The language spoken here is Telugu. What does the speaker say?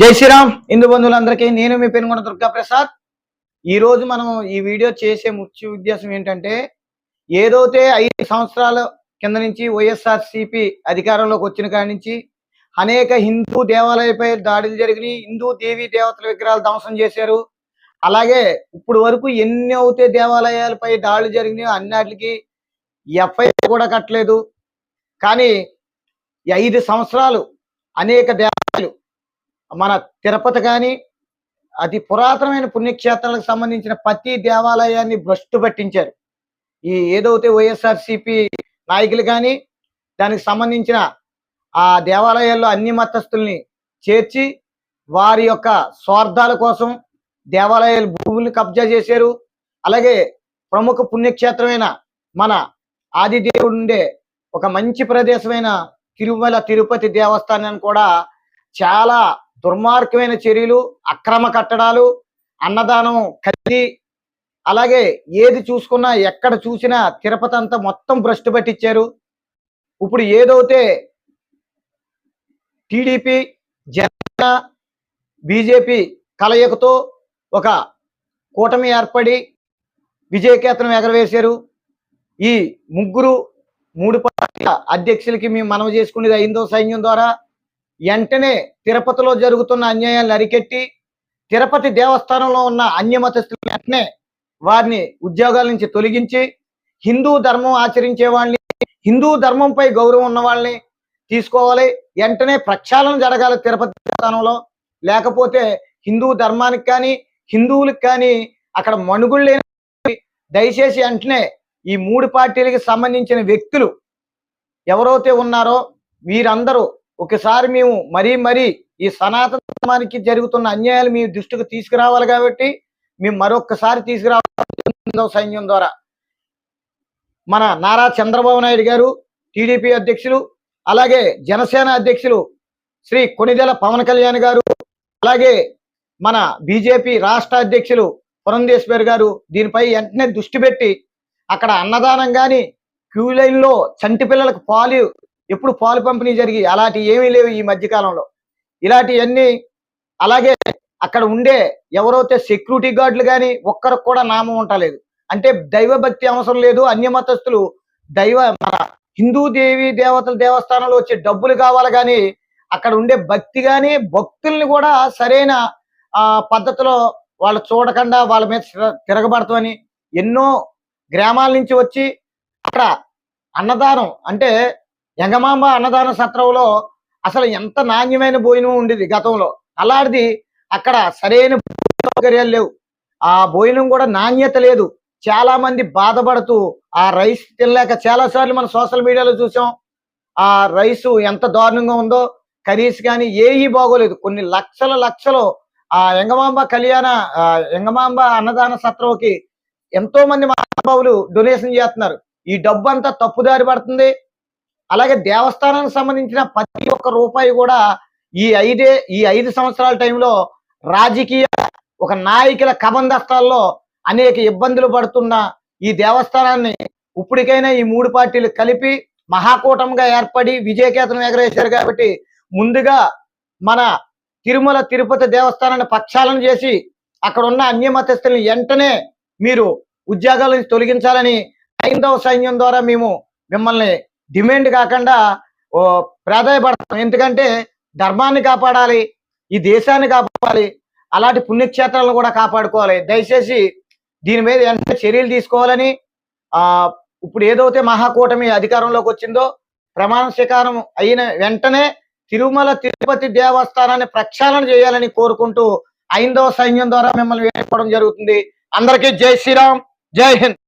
జై శ్రీరామ్. హిందూ బంధువులందరికీ నేను మీ పెనుగొండ దుర్గా ప్రసాద్ ఈ రోజు మనం ఈ వీడియో చేసే ముఖ్య ఉద్దేశం ఏంటంటే ఏదైతే ఐదు సంవత్సరాల కింద నుంచి వైఎస్ఆర్ సిపి అధికారంలోకి వచ్చిన కాడి నుంచి అనేక హిందూ దేవాలయాలపై దాడులు జరిగినాయి. హిందూ దేవీ దేవతల విగ్రహాలు ధ్వంసం చేశారు. అలాగే ఇప్పుడు వరకు ఎన్ని అవుతే దేవాలయాలపై దాడులు జరిగినాయో అన్నిటికి ఎఫ్ఐఆర్ కూడా కట్టలేదు. కానీ ఐదు సంవత్సరాలు అనేక దేవ మన తిరుపతి కానీ అతి పురాతనమైన పుణ్యక్షేత్రాలకు సంబంధించిన ప్రతి దేవాలయాన్ని భ్రష్టు పట్టించారు. ఈ ఏదైతే వైఎస్ఆర్సిపి నాయకులు కానీ దానికి సంబంధించిన ఆ దేవాలయాల్లో అన్ని మతస్థుల్ని చేర్చి వారి యొక్క స్వార్థాల కోసం దేవాలయాలు భూముల్ని కబ్జా చేశారు. అలాగే ప్రముఖ పుణ్యక్షేత్రమైన మన ఆదిదేవుడు ఉండే ఒక మంచి ప్రదేశమైన తిరుమల తిరుపతి దేవస్థానాన్ని కూడా చాలా దుర్మార్గమైన చర్యలు అక్రమ కట్టడాలు అన్నదానం కలిసి అలాగే ఏది చూసుకున్నా ఎక్కడ చూసినా తిరుపతి అంతా మొత్తం భ్రష్టు పట్టించారు. ఇప్పుడు ఏదైతే టీడీపీ జనసేన బీజేపీ కలయికతో ఒక కూటమి ఏర్పడి విజయకేతనం ఎగరవేశారు. ఈ ముగ్గురు మూడు పార్టీల అధ్యక్షులకి మేము మనవి చేసుకునేది అయిందో సైన్యం ద్వారా వెంటనే తిరుపతిలో జరుగుతున్న అన్యాయాలను అరికెట్టి తిరుపతి దేవస్థానంలో ఉన్న అన్యమతస్తులు వెంటనే వారిని ఉద్యోగాల నుంచి తొలగించి హిందూ ధర్మం ఆచరించే వాళ్ళని హిందూ ధర్మంపై గౌరవం ఉన్న వాళ్ళని తీసుకోవాలి. వెంటనే ప్రక్షాళన జరగాలి తిరుపతి దేవస్థానంలో. లేకపోతే హిందూ ధర్మానికి కానీ హిందువులకు కానీ అక్కడ మనుగుళ్ళు లేని దయచేసి వెంటనే ఈ మూడు పార్టీలకి సంబంధించిన వ్యక్తులు ఎవరైతే ఉన్నారో వీరందరూ ఒకసారి మేము మరీ మరీ ఈ సనాతన ధర్మానికి జరుగుతున్న అన్యాయాలు మీ దృష్టికి తీసుకురావాలి కాబట్టి మేము మరొక్కసారి తీసుకురావాలి సైన్యం ద్వారా. మన నారా చంద్రబాబు నాయుడు గారు టీడీపీ అధ్యక్షులు అలాగే జనసేన అధ్యక్షులు శ్రీ కొనిదెల పవన్ కళ్యాణ్ గారు అలాగే మన బీజేపీ రాష్ట్ర అధ్యక్షులు పురంధేశ్వర్ గారు దీనిపై వెంటనే దృష్టి పెట్టి అక్కడ అన్నదానం కానీ క్యూ లైన్లో చంటి పిల్లలకు పాలు ఎప్పుడు పాలు పంపిణీ జరిగి అలాంటి ఏమీ లేవు ఈ మధ్యకాలంలో ఇలాంటివన్నీ అలాగే అక్కడ ఉండే ఎవరైతే సెక్యూరిటీ గార్డులు కానీ ఒక్కరికి కూడా నామం ఉండలేదు అంటే దైవభక్తి అవసరం లేదు. అన్య మతస్థులు దైవ మన హిందూ దేవి దేవతల దేవస్థానంలో వచ్చే డబ్బులు కావాలి కానీ అక్కడ ఉండే భక్తి కానీ భక్తుల్ని కూడా సరైన ఆ పద్ధతిలో వాళ్ళు చూడకుండా వాళ్ళ మీద తిరగబడతామని ఎన్నో గ్రామాల నుంచి వచ్చి అక్కడ అన్నదానం అంటే ఎంగమాంబ అన్నదాన సత్రంలో అసలు ఎంత నాణ్యమైన భోజనం ఉండేది గతంలో. అలాంటిది అక్కడ సరైన సౌకర్యాలు లేవు. ఆ భోజనం కూడా నాణ్యత లేదు. చాలా మంది బాధపడుతూ ఆ రైస్ తినలేక చాలా సార్లు మనం సోషల్ మీడియాలో చూసాం. ఆ రైస్ ఎంత దారుణంగా ఉందో. కర్రీస్ కానీ ఏవి బాగోలేదు. కొన్ని లక్షల లక్షలు ఆ ఎంగమాంబ కళ్యాణ ఆ, ఎంగమాంబ అన్నదాన సత్రంకి ఎంతో మంది మహానుభావులు డొనేషన్ చేస్తున్నారు. ఈ డబ్బు అంతా తప్పుదారి పడుతుంది. అలాగే దేవస్థానానికి సంబంధించిన ప్రతి ఒక్క రూపాయి కూడా ఈ ఐదే ఈ ఐదు సంవత్సరాల టైంలో రాజకీయ ఒక నాయకుల కబంధస్థాల్లో అనేక ఇబ్బందులు పడుతున్న ఈ దేవస్థానాన్ని ఇప్పటికైనా ఈ మూడు పార్టీలు కలిపి మహాకూటంగా ఏర్పడి విజయకేతనం ఎగరేశారు కాబట్టి ముందుగా మన తిరుమల తిరుపతి దేవస్థానాన్ని పక్షాలను చేసి అక్కడ ఉన్న అన్యమతస్తుల్ని వెంటనే మీరు ఉద్యోగాల నుంచి తొలగించాలని హైందవ సైన్యం ద్వారా మేము మిమ్మల్ని డిమాండ్ కాకుండా ఓ ప్రాధాయపడతాం. ఎందుకంటే ధర్మాన్ని కాపాడాలి ఈ దేశాన్ని కాపాడాలి అలాంటి పుణ్యక్షేత్రాలను కూడా కాపాడుకోవాలి. దయచేసి దీని మీద వెంటనే చర్యలు తీసుకోవాలని ఆ ఇప్పుడు ఏదైతే మహాకూటమి అధికారంలోకి వచ్చిందో ప్రమాణ స్వీకారం అయిన వెంటనే తిరుమల తిరుపతి దేవస్థానాన్ని ప్రక్షాళన చేయాలని కోరుకుంటూ ఐందవ సైన్యం ద్వారా మిమ్మల్ని వేడుకోవడం జరుగుతుంది. అందరికీ జై శ్రీరామ్ జై హింద్.